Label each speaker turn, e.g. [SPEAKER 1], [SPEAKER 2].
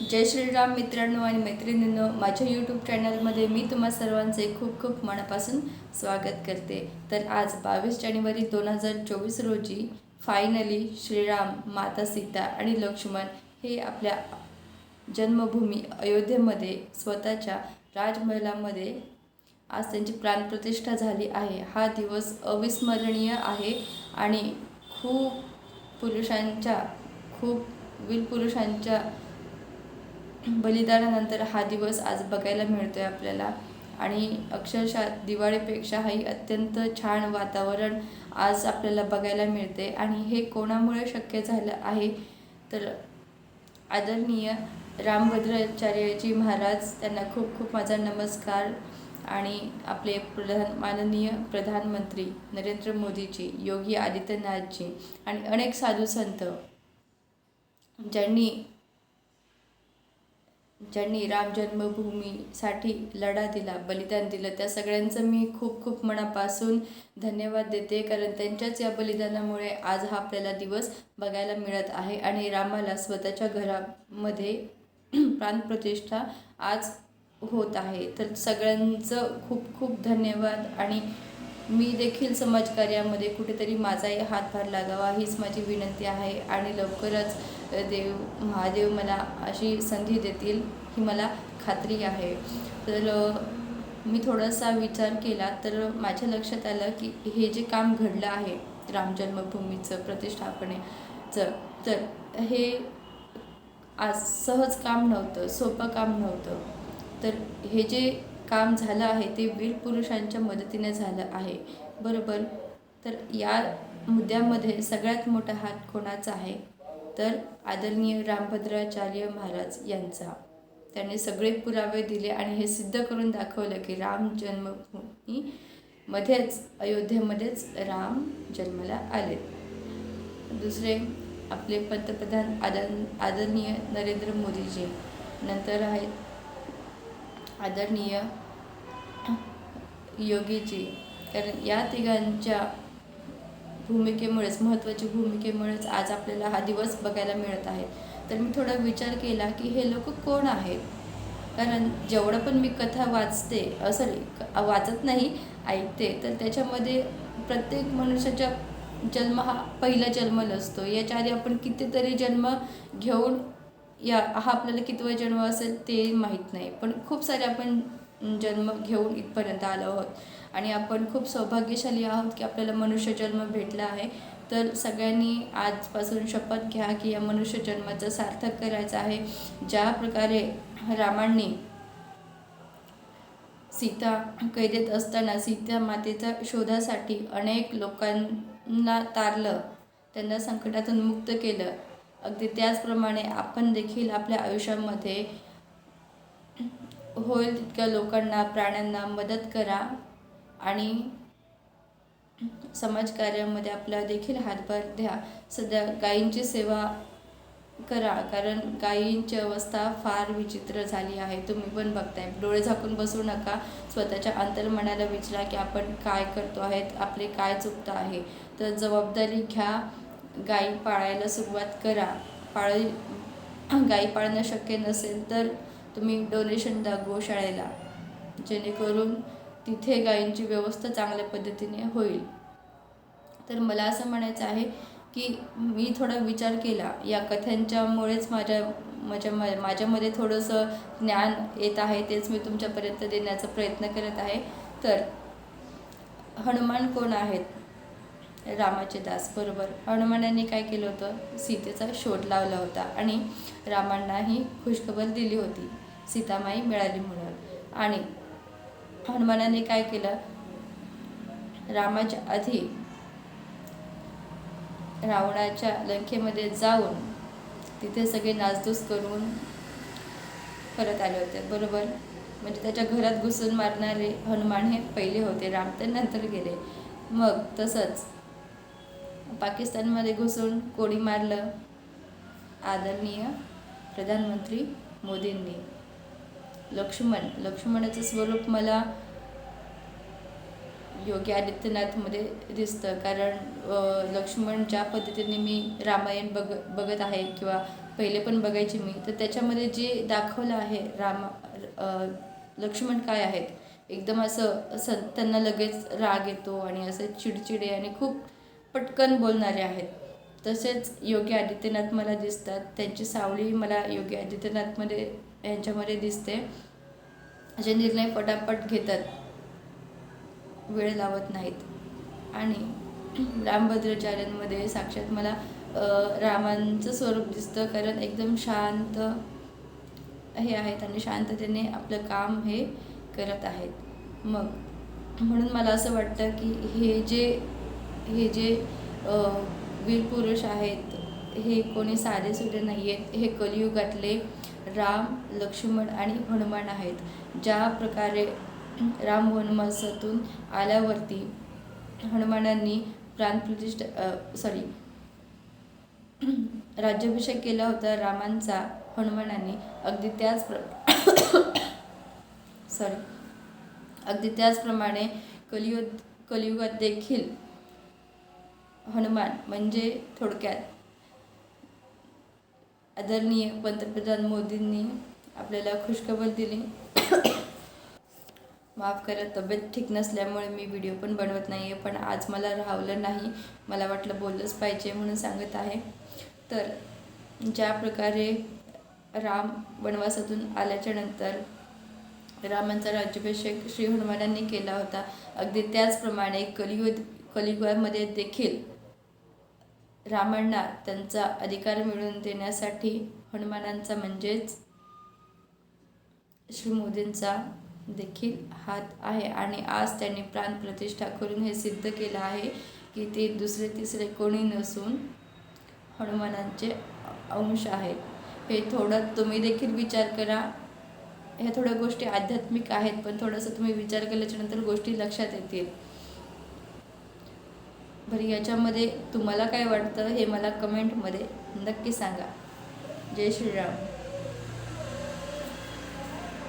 [SPEAKER 1] जय श्रीराम मित्रांनो आणि मैत्रिणींनो माझ्या यूट्यूब चॅनलमध्ये मी तुम्हा सर्वांचे खूप खूप मनापासून स्वागत करते. तर आज बावीस जानेवारी दोन हजार चोवीस रोजी फायनली श्रीराम माता सीता आणि लक्ष्मण हे आपल्या जन्मभूमी अयोध्येमध्ये स्वतःच्या राजमहलामध्ये आज त्यांची प्राणप्रतिष्ठा झाली आहे. हा दिवस अविस्मरणीय आहे आणि खूप पुरुषांच्या खूप वीर पुरुषांच्या बलिदानानंतर हा दिवस आज बघायला मिळतो आहे आपल्याला. आणि अक्षरशः दिवाळीपेक्षाही अत्यंत छान वातावरण आज आपल्याला बघायला मिळते. आणि हे कोणामुळे शक्य झालं आहे? तर आदरणीय रामभद्राचार्यजी महाराज त्यांना खूप खूप माझा नमस्कार. आणि आपले प्रधान माननीय प्रधानमंत्री नरेंद्र मोदीजी योगी आदित्यनाथजी आणि अनेक साधू संत ज्यांनी ज्यांनी राम जन्मभूमीसाठी लढा दिला बलिदान दिलं त्या सगळ्यांचं मी खूप खूप मनापासून धन्यवाद देते. कारण त्यांच्याच या बलिदानामुळे आज हा आपल्याला दिवस बघायला मिळत आहे आणि रामाला स्वतःच्या घरामध्ये प्राणप्रतिष्ठा आज होत आहे. तर सगळ्यांचं खूप खूप धन्यवाद आणि मी देखील समाजकार्यामध्ये कुठेतरी माझाही हातभार लागावा हीच माझी विनंती आहे आणि लवकरच देव महादेव मला अशी संधी देतील ही मला खात्री आहे. तर मी थोडासा विचार केला तर माझ्या लक्षात आलं की हे जे काम घडलं आहे राम जन्मभूमीचं प्रतिष्ठापनेचं तर हे आज सहज काम नव्हतं सोपं काम नव्हतं. तर हे जे काम झालं आहे ते वीर पुरुषांच्या मदतीने झालं आहे. बरोबर? तर या मुद्द्यामध्ये सगळ्यात मोठा हात कोणाचा आहे? तर आदरणीय रामभद्राचार्य महाराज यांचा. त्यांनी सगळे पुरावे दिले आणि हे सिद्ध करून दाखवलं की राम जन्मभूमी मध्येच अयोध्येमध्येच राम जन्माला आले. दुसरे आपले पंतप्रधान आदर आदरणीय नरेंद्र मोदीजी. नंतर आहेत आदरणीय योगीजी कारण या तिघांच्या भूमिकेमुळेच महत्त्वाची भूमिकेमुळेच आज आपल्याला हा दिवस बघायला मिळत आहे. तर मी थोडा विचार केला की हे लोक कोण आहेत? कारण जेवढं पण मी कथा वाचते सॉरी वाचत नाही ऐकते तर त्याच्यामध्ये प्रत्येक मनुष्याच्या जन्म हा पहिला जन्म नसतो. याच्या आधी आपण कितीतरी जन्म घेऊन या हा आपल्याला कितवा जन्म असेल ते माहीत नाही. पण खूप सारे आपण जन्म घेऊन इथपर्यंत आलो आहोत. आणि आपण खूप सौभाग्यशाली आहोत की आपल्याला मनुष्य जन्म भेटला आहे. तर सगळ्यांनी आजपासून शपथ घ्या की या मनुष्य जन्माचं सार्थक करायचं आहे. ज्या प्रकारे रामांनी सीता कैदेत असताना सीता मातेच्या शोधासाठी अनेक लोकांना तारलं त्यांना संकटातून मुक्त केलं. अगदी त्याचप्रमाणे आपण देखील आपल्या आयुष्यामध्ये होईल तितक्या लोकांना प्राण्यांना मदत करा आणि समाजकार्यामध्ये आपला देखील हातभार द्या. सध्या गायींची सेवा करा कारण गायींची अवस्था फार विचित्र झाली आहे. तुम्ही पण बघताय. डोळे झाकून बसू नका. स्वतःच्या अंतर्मनाला विचारा की आपण काय करतो आहेत आपले काय चुकतं आहे. तर जबाबदारी घ्या. गाई पाळायला सुरुवात करा. पाळ गाई पाळणं शक्य नसेल तर तुम्ही डोनेशन द्या गोशाळेला जेणेकरून तिथे गायींची व्यवस्था चांगल्या पद्धतीने होईल. तर मला असं म्हणायचं आहे की मी थोडा विचार केला. या कथांच्यामुळेच माझ्या माझ्या माझ्यामध्ये थोडंसं ज्ञान येत आहे तेच मी तुमच्यापर्यंत देण्याचा प्रयत्न करत आहे. तर हनुमान कोण आहेत? रामाचे दास बरोबर. हनुमानाने काय केलं होतं? सीतेचा शोध लावला होता आणि रामांनाही खुशखबर दिली होती. सीतामाई मिळाली म्हणून. आणि हनुमानाने काय केलं? रामाच्या आधी रावणाच्या लंकेमध्ये जाऊन तिथे सगळे नासधूस करून परत आले होते. बरोबर? म्हणजे त्याच्या घरात घुसून मारणारे हनुमान हे पहिले होते. राम तर नंतर गेले. मग तसंच पाकिस्तानमध्ये घुसून कोडी मारलं. आदरणीय प्रधानमंत्री मोदींनी. लक्ष्मण लक्ष्मणाचं स्वरूप मला योगी आदित्यनाथमध्ये दिसतं. कारण लक्ष्मण ज्या पद्धतीने मी रामायण बघ बघत आहे किंवा पहिले पण बघायची मी. तर त्याच्यामध्ये जे दाखवलं आहे रामा लक्ष्मण काय आहेत एकदम असं असं त्यांना लगेच राग येतो आणि असं चिडचिडे आणि खूप पटकन बोलणारे आहेत. तसेच योगी आदित्यनाथ मला दिसतात. त्यांची सावली मला योगी आदित्यनाथमध्ये यांच्यामध्ये दिसते. असे निर्णय पटापट घेतात. वेळ लावत नाहीत. आणि रामभद्राचार्यांमध्ये साक्षात मला रामांचं स्वरूप दिसतं. कारण एकदम शांत हे आहेत आणि शांततेने आपलं काम हे करत आहेत. मग म्हणून मला असं वाटतं की हे जे हे जे वीरपुरुष वीर पुरुष आहेत हे कोणी साधेसुधे नाही आहेत हे कलियुगातले राम लक्ष्मण आणि हनुमान आहेत. ज्या प्रकारे राम वनवासातून आल्यावरती हनुमानांनी प्राणप्रतिष्ठा सॉरी राज्याभिषेक केला होता रामांचा हनुमानांनी. अगदी त्याच प्र सॉरी अगदी त्याचप्रमाणे कलियुग कलियुगात देखील हनुमान म्हणजे थोडक्यात आदरणीय पंतप्रधान मोदींनी आपल्याला खुशखबर दिली. माफ करा तब्येत ठीक नसल्यामुळे मी व्हिडिओ पण बनवत नाही आहे पण आज मला राहवलं नाही. मला वाटलं बोललंच पाहिजे म्हणून सांगत आहे. तर ज्या प्रकारे राम वनवासातून आल्याच्यानंतर रामांचा राज्याभिषेक श्री हनुमानांनी केला होता अगदी त्याचप्रमाणे कलियुग कलियुगामध्ये देखील रामांना त्यांचा अधिकार मिळवून देण्यासाठी हनुमानांचा म्हणजेच श्री मोदींचा देखील हात आहे. आणि आज त्यांनी प्राणप्रतिष्ठा करून हे सिद्ध केलं आहे की ते दुसरे तिसरे कोणी नसून हनुमानांचे अंश आहेत. हे थोडं तुम्ही देखील विचार करा. ह्या थोड्या गोष्टी आध्यात्मिक आहेत पण थोडंसं तुम्ही विचार केल्याच्यानंतर गोष्टी लक्षात येतील. तर याच्यामध्ये तुम्हाला काय वाटतं हे मला कमेंटमध्ये नक्की सांगा. जय श्रीराम.